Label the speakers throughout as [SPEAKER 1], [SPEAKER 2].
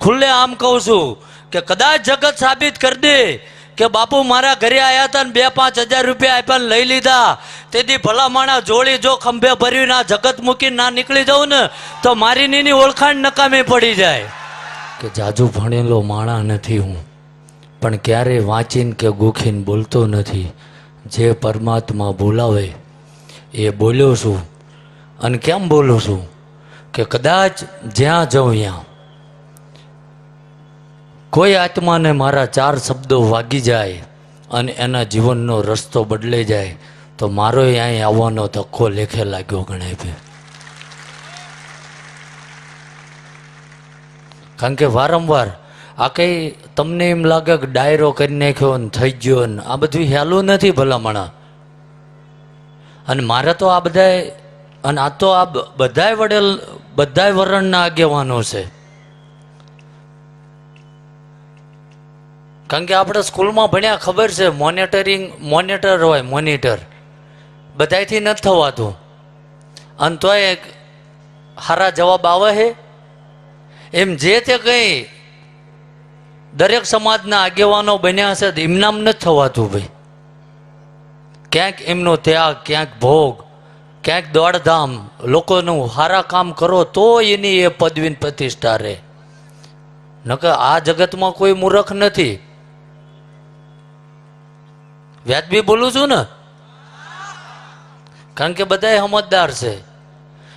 [SPEAKER 1] ખુલ્લે આમ કહું છું કે કદાચ જગત સાબિત કરી દે કે બાપુ મારા ઘરે આવ્યા હતા ને બે પાંચ હજાર રૂપિયા આપ્યા લઈ લીધા. તેથી ભલા માણા જોડી જો ખંભે ભર્યું ના જગત મૂકીને ના નીકળી જાઉં ને, તો મારી નીની ઓળખાણ નકામી પડી જાય. કે જાજુ ભણેલો માણા નથી હું. પણ ક્યારેય વાંચીને કે ગોખીને બોલતો નથી. જે પરમાત્મા બોલાવે એ બોલ્યો છું. અને કેમ બોલું છું? કે કદાચ જ્યાં જાઉં ત્યાં કોઈ આત્માને મારા ચાર શબ્દો વાગી જાય અને એના જીવનનો રસ્તો બદલાઈ જાય, તો મારો અહીં આવવાનો ધક્કો લેખે લાગ્યો ગણાય ભાઈ. કારણ કે વારંવાર આ કંઈ તમને એમ લાગે કે ડાયરો કરી નાખ્યો ને થઈ ગયો ને આ બધું હેલું નથી ભલામણા. અને મારે તો આ બધાય, અને આ તો આ બધાય વડેલ, બધાય વરણના આગેવાનો છે. કારણ કે આપણે સ્કૂલમાં ભણ્યા ખબર છે મોનિટરિંગ મોનિટર હોય મોનિટર બધાયથી નથી થવાતું. અને તોય સારા જવાબ આવે છે. એમ જે તે કંઈ દરેક સમાજના આગેવાનો બન્યા છે એમનામ નથી થવાતું ભાઈ. ક્યાંક એમનો ત્યાગ, ક્યાંક ભોગ, ક્યાંક દોડધામ. લોકોનું સારા કામ કરો તો એની એ પદવીની પ્રતિષ્ઠા રહે. નકર આ જગતમાં કોઈ મૂર્ખ નથી. વ્યાજબી બોલું છું ને? કારણ કે બધા સમજદાર છે.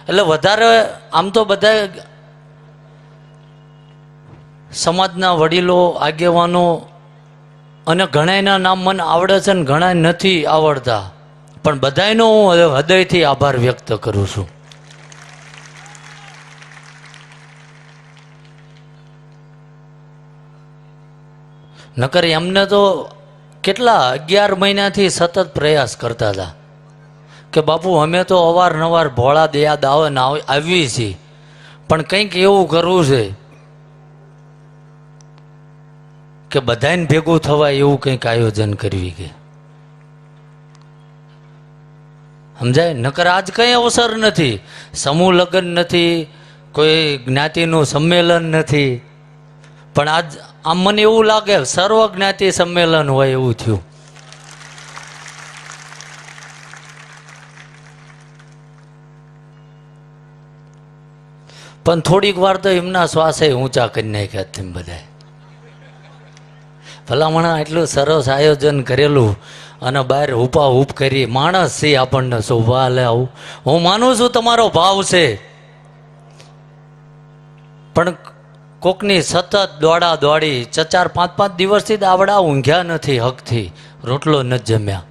[SPEAKER 1] એટલે વધારે આમ તો બધા સમાજના વડીલો, આગેવાનો અને ઘણાયના નામ મને આવડે છે ને ઘણા નથી આવડતા. પણ બધાયનો હું, હૃદયથી આભાર વ્યક્ત કરું છું. નકર એમને તો કેટલા અગિયાર મહિનાથી સતત પ્રયાસ કરતા હતા કે બાપુ, અમે તો અવારનવાર ભોળા દયા દાવે ના આવ- છીએ. પણ કંઈક એવું કરવું છે કે બધાને ભેગું થવાય એવું કંઈક આયોજન કરવી કે. સમજાય? નકર આજ કંઈ અવસર નથી. સમૂહ લગ્ન નથી. કોઈ જ્ઞાતિનું સંમેલન નથી. પણ આજ આમ મને એવું લાગે સર્વ જ્ઞાતિ સંમેલન હોય એવું થયું. પણ થોડીક વાર તો એમના શ્વાસે ઊંચા કરી નાખ્યા તેમ બધાએ ભલામણા એટલું સરસ આયોજન કરેલું અને બહાર હુપા હુપ કરી, માણસ છે આપણને શોભા લે આવું. હું માનું છું તમારો ભાવ છે. પણ કોકની સતત દોડા દોડી ચ- ચાર પાંચ પાંચ દિવસથી દાવડા ઊંઘ્યા નથી હકથી રોટલો નથી જમ્યા.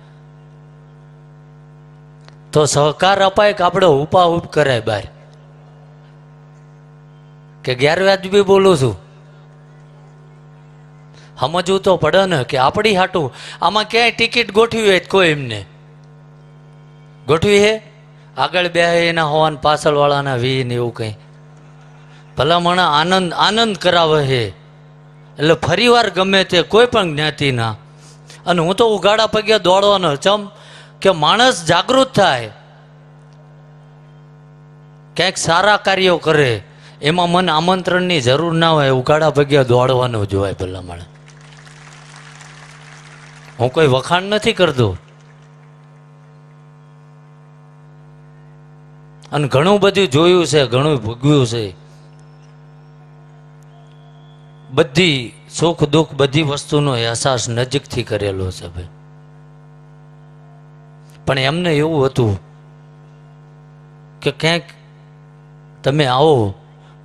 [SPEAKER 1] તો સહકાર અપાય કે આપણે ઉપા ઉપ કરાય બહાર કે ગેરવ્યાજબી બોલું છું? સમજવું તો પડે ને કે આપણી હાટું આમાં ક્યાંય ટિકિટ ગોઠવી હોય કોઈ એમને? ગોઠવી હે? આગળ બે એના હોવાન પાછળ વાળાના વી ને એવું કંઈ. ભલામણા આનંદ આનંદ કરાવે છે એટલે ફરીવાર ગમે તે કોઈ પણ જ્ઞાતિના અને હું તો ઉગાડા પગે દોડવાનો ચમ કે માણસ જાગૃત થાય. ક્યાંક સારા કાર્યો કરે. એમાં મને આમંત્રણની જરૂર ના હોય ઉગાડા પગે દોડવાનું જ હોય ભલામણ. હું કોઈ વખાણ નથી કરતો. અને ઘણું બધું જોયું છે, ઘણું ભોગવ્યું છે. બધી સુખ દુઃખ બધી વસ્તુનો અહેસાસ નજીકથી કરેલો છે ભાઈ. પણ એમને એવું હતું કે ક્યાંક તમે આવો,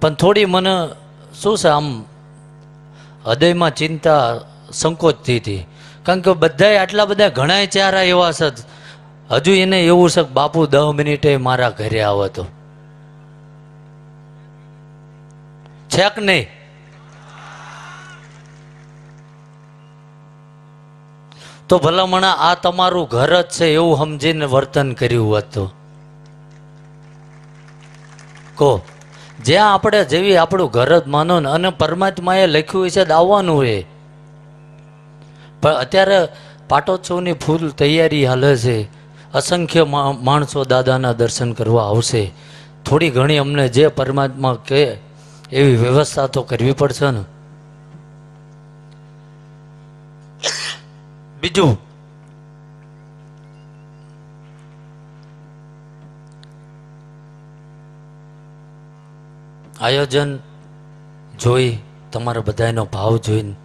[SPEAKER 1] પણ થોડી મને શું છે આમ હૃદયમાં ચિંતા સંકોચતી હતી. કારણ કે બધાય આટલા બધા ઘણાય ચારા એવા છે, હજુ એને એવું છે બાપુ દસ મિનિટે મારા ઘરે આવો તો. છેક નહીં? તો ભલામણા આ તમારું ઘર જ છે એવું સમજીને વર્તન કર્યું હોત કહો, જ્યાં આપણે જેવી આપણું ઘર જ માનો ને અને પરમાત્માએ લખ્યું છે આવવાનું એ. પણ અત્યારે પાટોત્સવની ફૂલ તૈયારી હાલે છે. અસંખ્ય માણસો દાદાના દર્શન કરવા આવશે. થોડી ઘણી અમને જે પરમાત્મા કહે એવી વ્યવસ્થા તો કરવી પડશે ને. બીજું? આયોજન જોઈ તમારા બધાનો ભાવ જોઈને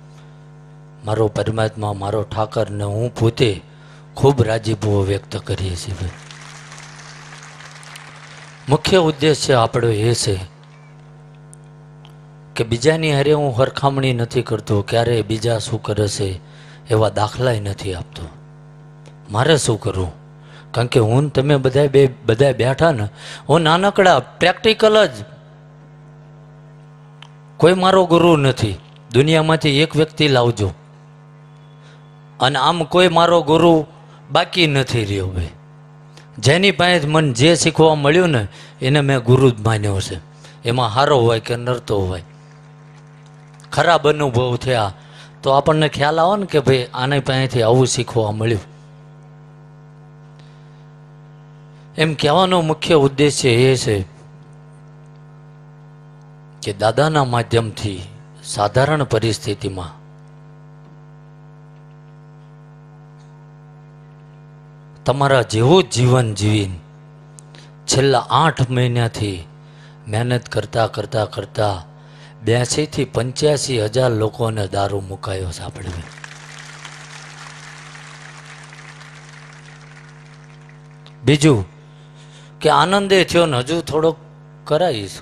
[SPEAKER 1] મારો પરમાત્મા, મારો ઠાકર ને હું પોતે ખૂબ રાજીભૂવો વ્યક્ત કરીએ છીએ ભાઈ. મુખ્ય ઉદ્દેશ્ય આપણો એ છે કે બીજાની હારે હું હરખામણી નથી કરતો ક્યારે બીજા શું કરે છે એવા દાખલાય નથી આપતો. મારે શું કરવું? કારણ કે હું તમે બધા બે બધા બેઠા ને, હું નાનકડા પ્રેક્ટિકલ જ કોઈ મારો ગુરુ નથી. દુનિયામાંથી એક વ્યક્તિ લાવજો. અને આમ કોઈ મારો ગુરુ બાકી નથી રહ્યો ભાઈ. જેની પાસે મને જે શીખવા મળ્યું ને, એને મેં ગુરુ જ માન્યો છે. એમાં સારો હોય કે નરતો હોય. ખરાબ અનુભવ થયા તો આપણને ખ્યાલ આવે ને કે ભાઈ આને પાસેથી આવું શીખવા મળ્યું. એમ કહેવાનો મુખ્ય ઉદ્દેશ્ય એ છે કે દાદાના માધ્યમથી સાધારણ પરિસ્થિતિમાં તમારા જેવું જીવન જીવીને છેલ્લા આઠ મહિનાથી મહેનત કરતા કરતા કરતા બ્યાસીથી પંચ્યાસી હજાર લોકોને દારૂ મુકાયો આપણે બીજું કે આનંદે થયો ને હજુ થોડોક કરાવીશ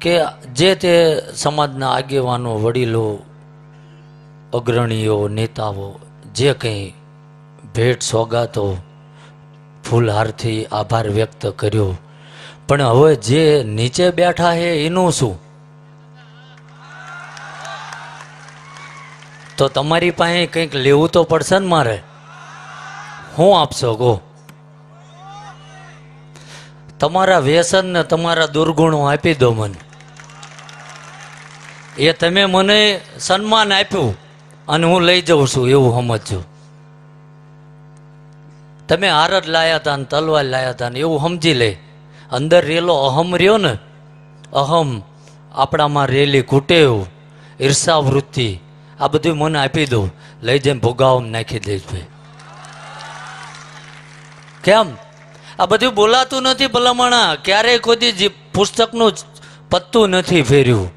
[SPEAKER 1] કે જે તે સમાજના આગેવાનો, વડીલો, અગ્રણીઓ, નેતાઓ, જે કંઈ ભેટ સોગાતો, ફૂલહારથી આભાર વ્યક્ત કર્યો. પણ હવે જે નીચે બેઠા છે એનું શું? તો તમારી પાસે કંઈક લેવું તો પડશે ને મારે? હું આપશો, ગો. તમારા વ્યસન ને તમારા દુર્ગુણો આપી દો મને. એ તમે મને સન્માન આપ્યું અને હું લઈ જાઉં છું એવું સમજજો. તમે હાર જ લાયા હતા ને તલવાર લાયા હતા ને એવું સમજી લે. અંદર રેલો અહમ રહ્યો ને, અહમ આપણામાં રેલી કુટેવ ઈર્ષા વૃત્તિ આ બધું મને આપી દો. લઈ જઈને ભોગાવમાં નાખી દઈશ ભાઈ. કેમ? આ બધું બોલાતું નથી ભલામણા. ક્યારેય કોઈ પુસ્તકનું પત્તું નથી ફેર્યું.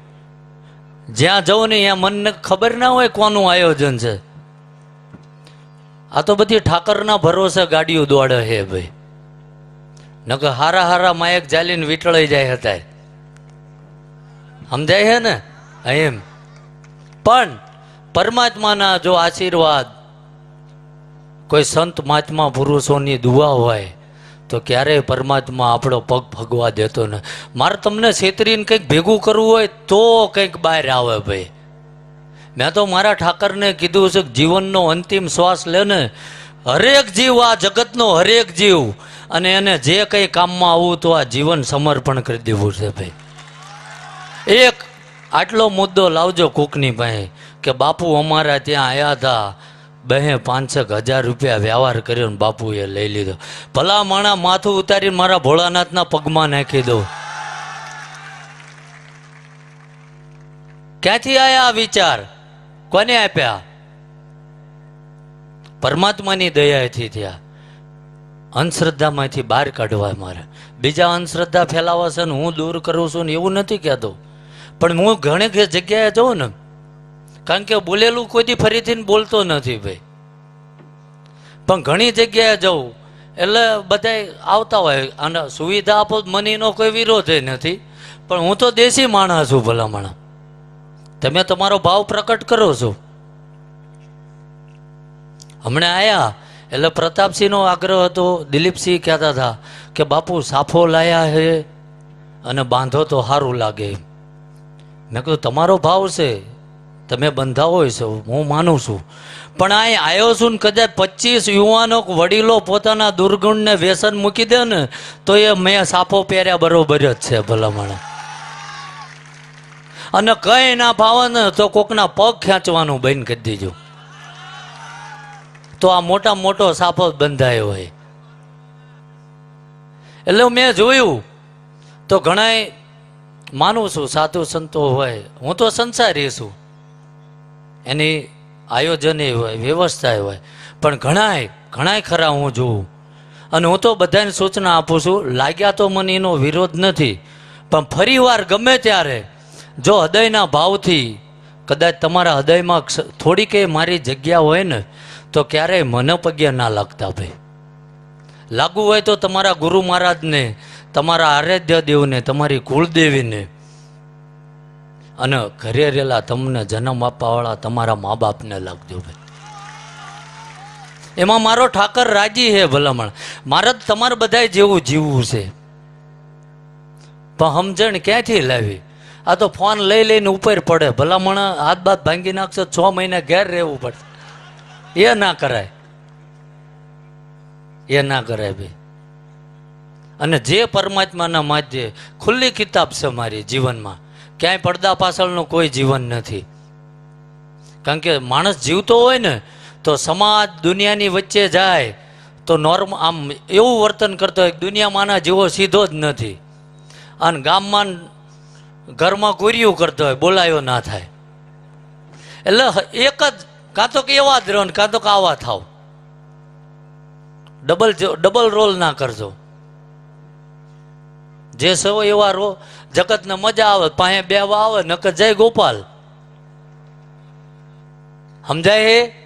[SPEAKER 1] જ્યાં જવું ને ત્યાં મનને ખબર ના હોય કોનું આયોજન છે. આ તો બધી ઠાકરના ભરોસે ગાડીઓ દોડે હે ભાઈ. નકર હારા હારા માયક જાલીને વીટળાઈ જાય હતા સમજાય છે ને? એમ. પણ પરમાત્માના જો આશીર્વાદ કોઈ સંત મહાત્મા પુરુષોની દુઆ હોય, તો ક્યારેય પરમાત્મા આપણો પગ ભગવા દેતો ને. મારે તમને છેતરીને કંઈક ભેગું કરવું હોય, તો કંઈક બહાર આવે ભાઈ. મેં તો મારા ઠાકરને કીધું છે કે જીવનનો અંતિમ શ્વાસ લે ને. હરેક જીવ આ જગતનો હરેક જીવ, અને એને જે કંઈ કામમાં આવવું તો આ જીવન સમર્પણ કરી દેવું છે ભાઈ. એક આટલો મુદ્દો લાવજો કૂકની પાસે. કે બાપુ અમારા ત્યાં આવ્યા હતા. બે પાંચેક હજાર રૂપિયા વ્યવહાર કર્યો ને બાપુએ લઈ લીધો. ભલા માણા માથું ઉતારીને મારા ભોળાનાથના પગમાં નાખી દો. ક્યાંથી આયા આ વિચાર? કોને આપ્યા? પરમાત્માની દયાથી થયા. અંધશ્રદ્ધામાંથી બહાર કાઢવા મારે. બીજા અંધશ્રદ્ધા ફેલાવા છે ને હું દૂર કરું છું ને એવું નથી કહેતો. પણ હું ઘણી જગ્યાએ જાઉં ને કારણ કે બોલેલું કોઈથી ફરીથી બોલતો નથી ભાઈ. પણ ઘણી જગ્યાએ જવું એટલે બધા આવતા હોય, અને સુવિધા આપો મનીનો કોઈ વિરોધ નથી. પણ હું તો દેશી માણસ છું ભલામણ. તમે તમારો ભાવ પ્રકટ કરો છો. હમણાં આયા, એટલે પ્રતાપસિંહનો આગ્રહ હતો, દિલીપસિંહ કહેતા હતા કે બાપુ સાફો લાયા છે અને બાંધો તો સારું લાગે. મેં કીધું, તમારો ભાવ છે. તમે બંધાવો છો હું માનું છું. પણ અહીં આવ્યો છું ને કદાચ પચીસ યુવાનો વડીલો પોતાના દુર્ગુણને વ્યસન મૂકી દે ને, તો એ મેં સાફો પહેર્યા બરોબર જ છે ભલામણ. અને કઈ ના ફાવે ને, તો કોકના પગ ખેંચવાનું બંધ કરી દેજો. તો આ મોટા મોટો સાફો બંધાયો હોય. એટલે મેં જોયું, તો ઘણાય માનું છું, સાધુ સંતો હોય. હું તો સંસારી છું. એની આયોજન એ હોય, વ્યવસ્થા હોય. પણ ઘણાય ઘણાય ખરા હું જોઉં. અને હું તો બધાને સૂચના આપું છું, લાગ્યા તો મને એનો વિરોધ નથી. પણ ફરીવાર ગમે ત્યારે, જો હૃદયના ભાવથી, કદાચ તમારા હૃદયમાં થોડીક એ મારી જગ્યા હોય ને, તો ક્યારેય મને ના લાગતા ભાઈ. લાગુ હોય તો તમારા ગુરુ મહારાજને, તમારા આરાધ્ય દેવને, તમારી કુળદેવીને અને ઘરે રહેલા તમને જન્મ આપવાવાળા તમારા મા બાપને લાગજો ભાઈ. એમાં મારો ઠાકર રાજી છે ભલામણ. મારે તમારે બધાય જેવું જીવવું છે. પણ સમજણ ક્યાંથી લાવી? આ તો ફોન લઈ લઈને ઉપર પડે. ભલામણ, હાથ બાત ભાંગી નાખશો, છ મહિના ઘેર રહેવું પડશે એ ના કરાય. એ ના કરાય ભાઈ. અને જે પરમાત્માના માધ્ય ખુલ્લી કિતાબ છે મારી જીવનમાં ક્યાંય પડદા પાછળનું કોઈ જીવન નથી. કારણ કે માણસ જીવતો હોય ને, તો સમાજ દુનિયાની વચ્ચે જાય, તો નોર્મ, આમ એવું વર્તન કરતો હોય દુનિયામાંના જીવો સીધો જ નથી. અને ગામમાં ઘરમાં કોરિયું કરતો હોય, બોલાયો ના થાય. એટલે એક જ, કાં તો કે એવા જ રહો કાં તો કે આવા થાવ. ડબલ ડબલ રોલ ના કરજો. જે સૌ એવા રો જગતને મજા આવે પાસે બેવા આવે નક જય ગોપાલ. સમજાય હે?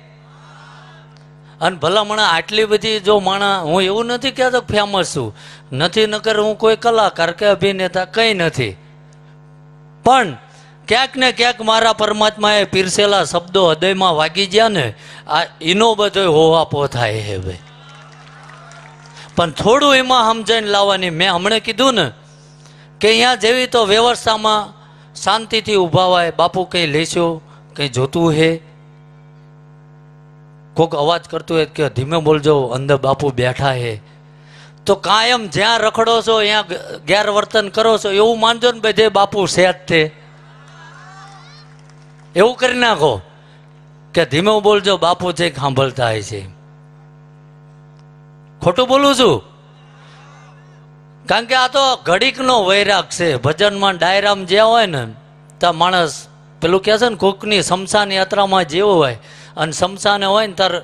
[SPEAKER 1] અને ભલામણ આટલી બધી જો માણા, હું એવું નથી કહેતો ફેમસ છું. નથી નકર હું કોઈ કલાકાર કે અભિનેતા, કંઈ નથી. પણ ક્યાંક ને ક્યાંક મારા પરમાત્માએ પીરસેલા શબ્દો હૃદયમાં વાગી ગયા ને, આ એનો બધો હોવાપો થાય હે ભાઈ. પણ થોડું એમાં સમજાઈને લાવવાની મેં હમણાં કીધું ને કે અહીંયા જેવી તો વ્યવસ્થામાં શાંતિથી ઊભા હોય બાપુ કંઈ લેશો, કંઈ જોતું હે? કોક અવાજ કરતું હોય કે ધીમે બોલજો, અંદર બાપુ બેઠા હે. તો કાયમ જ્યાં રખડો છો ત્યાં ગેરવર્તન કરો છો, એવું માનજો ને ભાઈ જે બાપુ છે. જ એવું કરી નાખો. કે ધીમે બોલજો, બાપુ છે સાંભળતા હોય છે. ખોટું બોલું છું? કારણ કે આ તો ઘડીકનો વૈરાગ છે. ભજનમાં ડાયરામ જ્યાં હોય ને, ત્યાં માણસ પેલું કહે છે ને, કોકની શમશાન યાત્રામાં જેવું હોય. અને શમશાને હોય ને તાર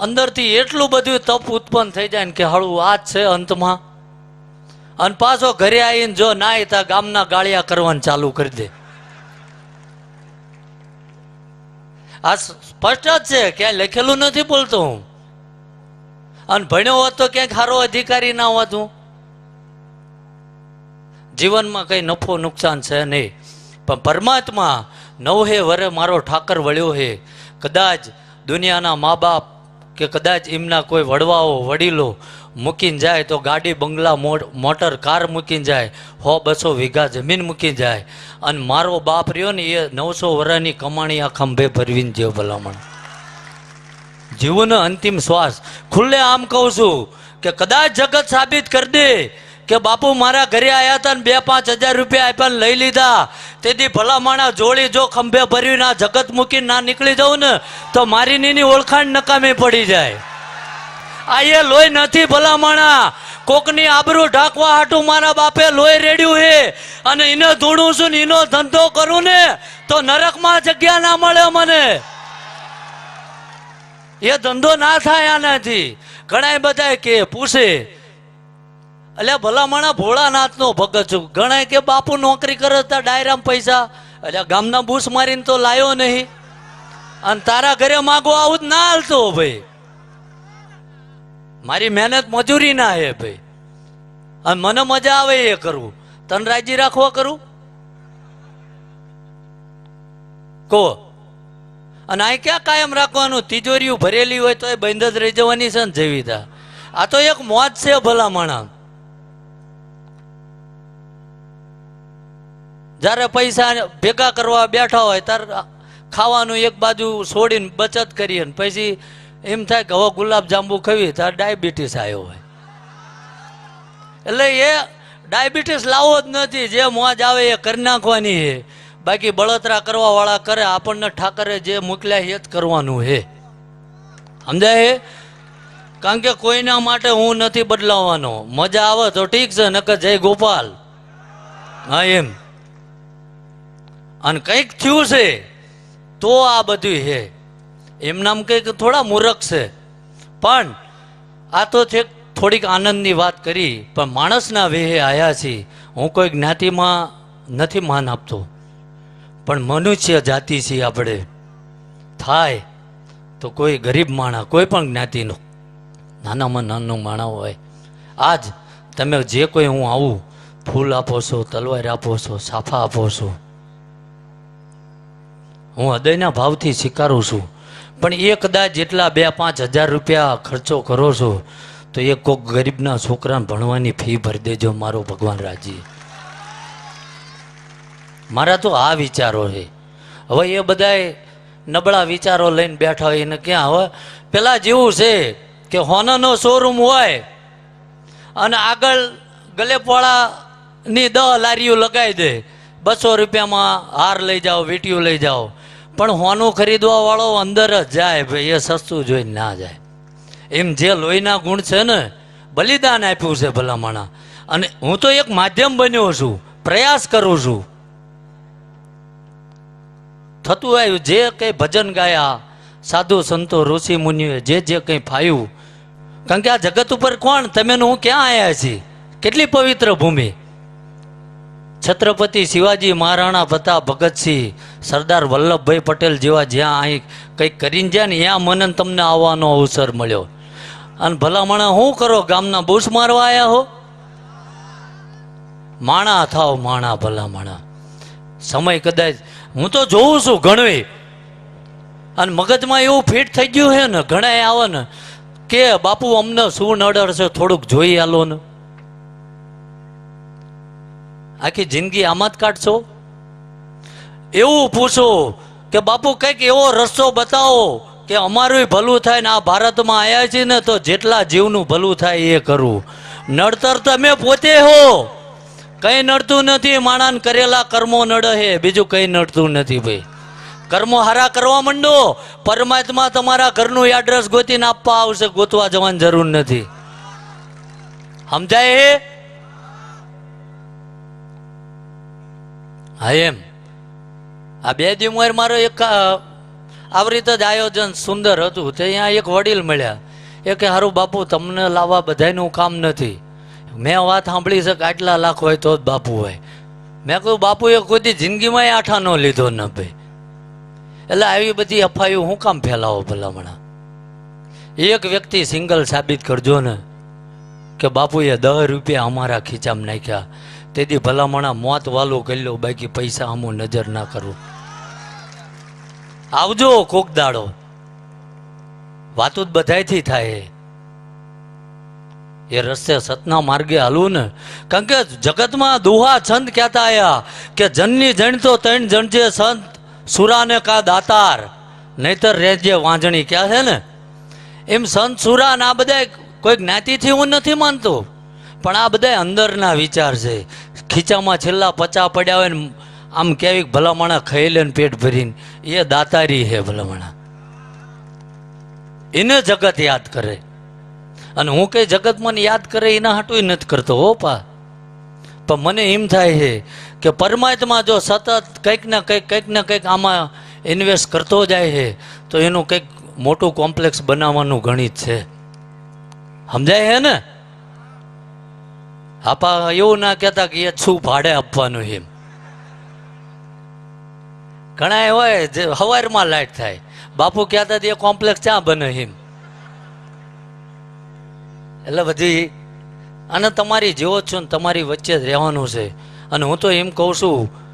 [SPEAKER 1] અંદરથી એટલું બધું તપ ઉત્પન્ન થઈ જાય ને કે હળવું, આ જ છે અંતમાં. અને પાછો ઘરે આવીને જો ના ત્યાં ગામના ગાળિયા કરવાનું ચાલુ કરી દે. આ સ્પષ્ટ જ છે, ક્યાંય લખેલું નથી બોલતો હું. અને ભણ્યો હોત તો ક્યાંક સારો અધિકારી ના હોત હું. જીવનમાં કંઈ નફો નુકસાન છે નહીં. પણ પરમાત્મા નવહે વરે મારો ઠાકર વળ્યો હે. કદાચ દુનિયાના મા બાપ કે કદાચ એમના કોઈ વડવાઓ, વડીલો મૂકીને જાય તો ગાડી, બંગલા મોટર, કાર મૂકીને જાય, હો બસો વીઘા જમીન મૂકી જાય. અને મારો બાપ રહ્યો ને એ નવસો વર્ષની કમાણી આ ખંભે ભરવીને જેવો ભલામણ. જીવનો અંતિમ શ્વાસ. ખુલ્લે આમ કહું છું કે કદાચ જગત સાબિત કરી દે કે બાપુ, મારા ઘરે આવ્યા હતા ને બે પાંચ હજાર રૂપિયા આપ્યા ને લઈ લીધા. તેથી ભલા માણા જોડી જો ખંભે ભર્યું ના જગત મૂકીને ના નીકળી જવું ને, તો મારી નીની ઓળખાણ નકામી પડી જાય. આ એ લોહી નથી ભલા માણા કોકની આબરૂ ઢાંકવા હાટું મારા બાપે લોહી રેડ્યું હે અને એને ધૂણું છું ને એનો ધંધો કરું ને, તો નરકમાં જગ્યા ના મળે મને. એ ધંધો ના થાય આનાથી. ઘણા બધા કે, પૂછે એટલે ભલામણા ભોળાનાથનો ભગત છું. ગણાય કે બાપુ નોકરી કરે તા ડાયરામ પૈસા. એટલે ગામના બૂસ મારીને તો લાયો નહીં. અને તારા ઘરે માગો આવું જ ના હાલતો ભાઈ. મારી મહેનત મજૂરી ના હે ભાઈ. અને મને મજા આવે એ કરવું. તન રાજી રાખવા કરું? કો. અને અહીં ક્યાં કાયમ રાખવાનું? તિજોરીઓ ભરેલી હોય તો એ બંધ જ રહી જવાની છે ને જેવી આ તો એક મોજ છે ભલામણા. જ્યારે પૈસા ભેગા કરવા બેઠા હોય ત્યારે ખાવાનું એક બાજુ છોડીને બચત કરીએ ને પછી એમ થાય કે હવે ગુલાબ જાંબુ ખાવી, ત્યારે ડાયાબિટીસ આવ્યો હોય. એટલે એ ડાયાબિટીસ લાવવો જ નથી, જે મોજ આવે એ કરી નાખવાની છે. બાકી બળતરા કરવા વાળા કરે, આપણને ઠાકરે જે મોકલ્યા એ જ કરવાનું છે. સમજાય હે કારણ કે કોઈના માટે હું નથી બદલાવાનો. મજા આવે તો ઠીક છે, નકર જય ગોપાલ. હા, એમ. અને કંઈક થયું છે, તો આ બધું છે. એમ નામ કંઈક થોડા મૂરખ છે. પણ આ તો છે થોડીક આનંદની વાત કરી, પણ માણસના વેહે આયા છીએ હું કોઈ જ્ઞાતિમાં નથી માન આપતો. પણ મનુષ્ય જાતિ છીએ આપણે. થાય તો કોઈ ગરીબ માણા કોઈ પણ જ્ઞાતિનો. નાનામાં નાનું માણા હોય. આજ તમે જે કોઈ હું આવું, ફૂલ આપો છો, તલવાર આપો છો, સાફા આપો છો. હું હૃદયના ભાવથી સ્વીકારું છું. પણ એ કદાચ જેટલા બે પાંચ હજાર રૂપિયા ખર્ચો કરો છો, તો એ કોક ગરીબના છોકરાને ભણવાની ફી ભરી દેજો મારો ભગવાન રાજી. મારા તો આ વિચારો છે. હવે એ બધાય નબળા વિચારો લઈને બેઠા હોય એને ક્યાં? હવે પેલા જેવું છે કે હોનાનો શોરૂમ હોય અને આગળ ગલેપવાળાની દહ લારીઓ લગાવી દે. બસો રૂપિયામાં હાર લઈ જાઓ વીટીયું લઈ જાઓ. પણ હોનું ખરીદવા વાળો અંદર જ જાય ભાઈ, એ સસ્તું જોઈને ના જાય. એમ જે લોહીના ગુણ છે ને, બલિદાન આપ્યું છે ભલામણા. અને હું તો એક માધ્યમ બન્યો છું, પ્રયાસ કરું છું. થતું આવ્યું, જે કંઈ ભજન ગાયા, સાધુ સંતો, ઋષિ મુનિઓએ, જે જે કંઈ ફાયું. કારણ કે આ જગત ઉપર કોણ? તમે હું ક્યાં આવ્યા છીએ? કેટલી પવિત્ર ભૂમિ? છત્રપતિ શિવાજી મહારાણા પ્રતાપ ભગતસિંહ, સરદાર વલ્લભભાઈ પટેલ જેવા જ્યાં અહીં કંઈક કરીને જ્યાં ને, ત્યાં મને તમને આવવાનો અવસર મળ્યો. અને ભલામણા શું કરો, ગામના બુશ મારવા આવ્યા હો? માણા થાવ માણા ભલામણા. સમય કદાચ, હું તો જોઉં છું ઘણવી અને મગજમાં એવું ફિટ થઈ ગયું છે ને ઘણા આવે ને, કે બાપુ અમને શું નડર છે, થોડુંક જોઈ આલો ને. આખી જિંદગી આમાં જ કાઢશો? એવું પૂછો કે બાપુ કંઈક એવો રસ્તો બતાવો કે અમારું ભલું થાય ને આ ભારતમાં આવ્યા છીએ ને તો જેટલા જીવનું ભલું થાય એ કરવું નડતર તમે પોતે હો. કઈ નડતું નથી, માણાને કરેલા કર્મો નડે હે. બીજું કઈ નડતું નથી ભાઈ. કર્મો હારા કરવા માંડો. પરમાત્મા તમારા ઘરનું એડ્રેસ ગોતીને આપવા આવશે. ગોતવા જવાની જરૂર નથી. સમજાય હે? હા, એમ. આ બે દિવસ મારો એક આવી રીતે જ આયોજન સુંદર હતું. તે અહીંયા એક વડીલ મળ્યા. એ કે, હારું બાપુ, તમને લાવવા બધાયનું કામ નથી. મેં વાત સાંભળી છે કે આટલા લાખ હોય તો જ બાપુ હોય. મેં કહ્યું, બાપુએ કોઈ જિંદગીમાં આઠા ન લીધો ન ભાઈ. એટલે આવી બધી અફાયું હું કામ ફેલાવો ભલામણા? એક વ્યક્તિ સિંગલ સાબિત કરજો ને કે, બાપુએ દસ રૂપિયા અમારા ખીચામાં નાખ્યા. તેથી ભલામણા મોત વાલું કરી લો બાકી પૈસા અમું નજર ના કરું. આવજો કોક દાડો. વાતો જ બધાયથી થાય. એ રસ્તે સતના માર્ગે હાલવું ને. કારણ કે જગતમાં દુહા છંદ કહેતા આયા કે જનની જણ તો ત્રણ જણજે સંત, સુરાને કા દાતાર, નહીતર રેજે વાંજણી ક્યાં છે ને? એમ સંત સુરા ના બધા કોઈ જ્ઞાતિથી હું નથી માનતો. પણ આ બધા અંદરના વિચાર છે. ખીચામાં છેલ્લા પચા પડ્યા હોય ને, આમ કેવી ભલામણા ખાઈ લે પેટ ભરીને. એ દાતારી હે ભલામણા. એને જગત યાદ કરે. અને હું કઈ જગત મને યાદ કરે એના હાટું નથી કરતો, હો પા. પણ મને એમ થાય છે કે પરમાત્મા જો સતત કંઈક ને કંઈક કંઈક ને કંઈક આમાં ઇન્વેસ્ટ કરતો જાય છે, તો એનું કંઈક મોટું કોમ્પ્લેક્સ બનાવવાનું ગણિત છે. સમજાય છે ને? આપા એવું ના કહેતા કે એ શું ભાડે આપવાનું એમ. ઘણા હોય જે હવારમાં લાઈટ થાય. બાપુ કહેતા હતા, એ કોમ્પ્લેક્સ ક્યાં બને એમ? એટલે બધી અને તમારી જેવો છો ને તમારી વચ્ચે જ રહેવાનું છે. અને હું તો એમ કહું છું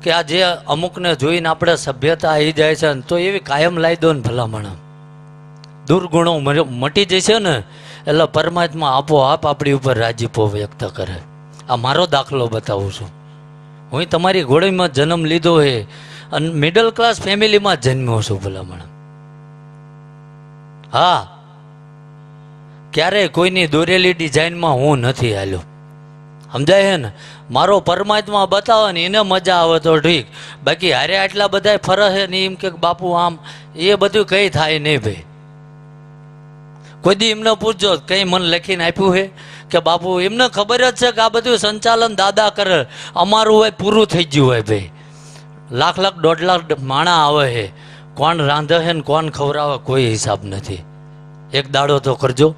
[SPEAKER 1] કે આ જે અમુકને જોઈને આપણે સભ્યતા આવી જાય છે તો એવી કાયમ લાવી દો ને ભલામણ. દુર્ગુણો મટી જશે ને એટલે પરમાત્મા આપોઆપ આપણી ઉપર રાજીપો વ્યક્ત કરે. આ મારો દાખલો બતાવું છું. હું તમારી ઘોડીમાં જન્મ લીધો હે અને મિડલ ક્લાસ ફેમિલીમાં જન્મ્યો છું ભલામણ. હા. ક્યારેય કોઈની દોરેલી ડિઝાઇનમાં હું નથી હાલ્યો. સમજાય છે ને? મારો પરમાત્મા બતાવે ને એને મજા આવે તો ઠીક. બાકી હારે આટલા બધા ફરસ છે ને એમ કે બાપુ આમ, એ બધું કંઈ થાય નહીં ભાઈ. કોઈ દી એમને પૂછજો, કંઈ મને લખીને આપ્યું છે? કે બાપુ, એમને ખબર જ છે કે આ બધું સંચાલન દાદા કરે. અમારું હોય, પૂરું થઈ ગયું હોય ભાઈ. લાખ લાખ, દોઢ લાખ માણા આવે છે. કોણ રાંધે છે ને કોણ ખવડાવે, કોઈ હિસાબ નથી. એક દાડો તો કરજો.